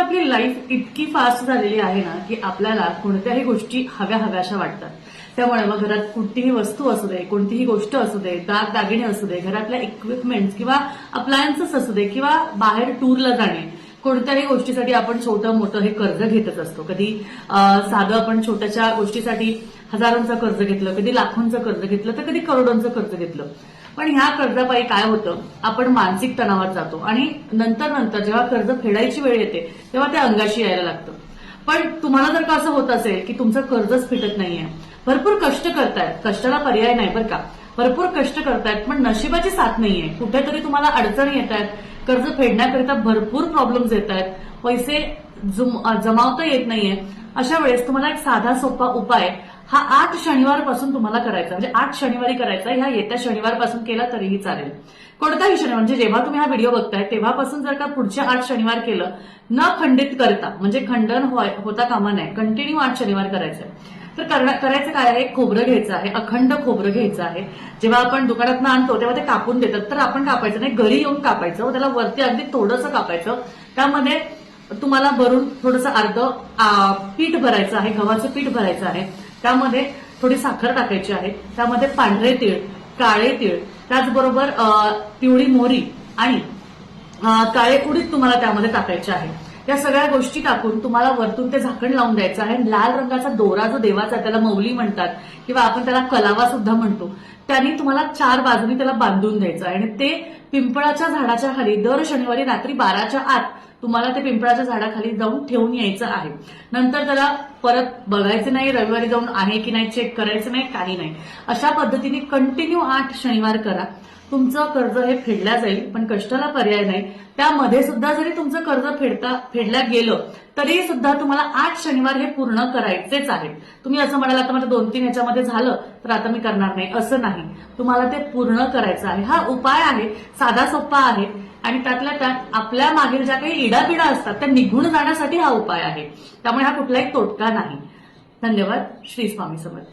आपली लाईफ इतकी फास्ट झालेली आहे ना की आपल्याला कोणत्याही गोष्टी हव्या हव्याशा वाटतात. त्यामुळे मग घरात कोणतीही वस्तू असू दे कोणतीही गोष्ट असू दे दाग दागिने असू दे घरातल्या इक्विपमेंट्स किंवा अप्लायन्सेस असू दे किंवा बाहेर टूरला जाणे कोणत्याही गोष्टीसाठी आपण छोटं मोठं हे कर्ज घेतच असतो. कधी साधं आपण छोट्याशा गोष्टीसाठी हजारांचं कर्ज घेतलं कधी लाखोंचं कर्ज घेतलं तर कधी करोडोंचं कर्ज घेतलं. पण ह्या कर्जापायी काय होतं? आपण मानसिक तणावात जातो आणि नंतर नंतर जेव्हा कर्ज फेडायची वेळ येते तेव्हा ते अंगाशी यायला लागतं. पण तुम्हाला जर का असं होत असेल की तुमचं कर्जच फिटत नाहीये भरपूर कष्ट करतायत कष्टाला पर्याय नाही बरं का. भरपूर कष्ट करतायत पण नशिबाची साथ नाहीये. कुठेतरी तुम्हाला अडचणी येत आहेत कर्ज फेडण्याकरिता भरपूर प्रॉब्लेम्स येत आहेत पैसे जमावता येत नाहीये. अशा वेळेस तुम्हाला एक साधा सोपा उपाय हा आठ शनिवारपासून तुम्हाला करायचा म्हणजे आठ शनिवारी करायचा ह्या येत्या शनिवारपासून केला तरीही चालेल. कोणताही शनिवार म्हणजे जेव्हा तुम्ही हा व्हिडिओ बघताय तेव्हापासून जर का पुढच्या आठ शनिवार केलं न खंडित करता म्हणजे खंडन होता कामा नये कंटिन्यू आठ शनिवार करायचं तर करायचं काय आहे? खोबरं घ्यायचं आहे अखंड खोबरं घ्यायचं आहे. जेव्हा आपण दुकानात आणतो तेव्हा ते कापून देतात. तर आपण कापायचं नाही घरी येऊन कापायचं. त्याला वरती अगदी थोडंसं कापायचं. त्यामध्ये तुम्हाला भरून थोडंसं अर्ध पीठ भरायचं आहे गव्हाचं पीठ भरायचं आहे. त्यामध्ये थोडी साखर टाकायची आहे. त्यामध्ये पांढरे तीळ काळे तीळ त्याचबरोबर पिवळी मोहरी आणि काळे उडीद तुम्हाला त्यामध्ये टाकायचे आहे. या सगळ्या गोष्टी टाकून तुम्हाला वरतून ते झाकण लावून द्यायचं आहे. लाल रंगाचा दोरा जो देवाचा आहे, त्याला मौली म्हणतात किंवा आपण त्याला कलावा सुद्धा म्हणतो त्यांनी तुम्हाला चार बाजूनी त्याला बांधून द्यायचं आणि ते पिंपळाच्या झाडाच्या खाली दर शनिवारी रात्री बाराच्या आत तुम्हाला ते पिंपळाच्या झाडाखाली जाऊन ठेवून यायचं आहे. नंतर त्याला परत बघायचं नाही रविवारी जाऊन आहे की नाही चेक करायचं नाही काही नाही. अशा पद्धतीने कंटिन्यू आठ शनिवार करा. तुमचं कर्ज हे फेडल्या जाईल पण कष्टाला पर्याय नाही. त्यामध्ये सुद्धा जरी तुमचं कर्ज फेडता फेडल्या गेलं तरी सुद्धा तुम्हाला आठ शनिवार हे पूर्ण करायचेच आहे तुम्ही असं म्हणाल आता माझं दोन तीन ह्याच्यामध्ये झालं तर आता मी करणार नाही. असं नाही. तुम्हाला ते पूर्ण करायचं आहे. हा उपाय आहे साधा सोपा आहे. आणि त्यातल्या त्यात आपल्या मागील ज्या काही इडापिडा असतात त्या निघून जाण्यासाठी हा उपाय आहे. त्यामुळे हा कुठलाही तोटका नाही. धन्यवाद श्री स्वामी समर्थ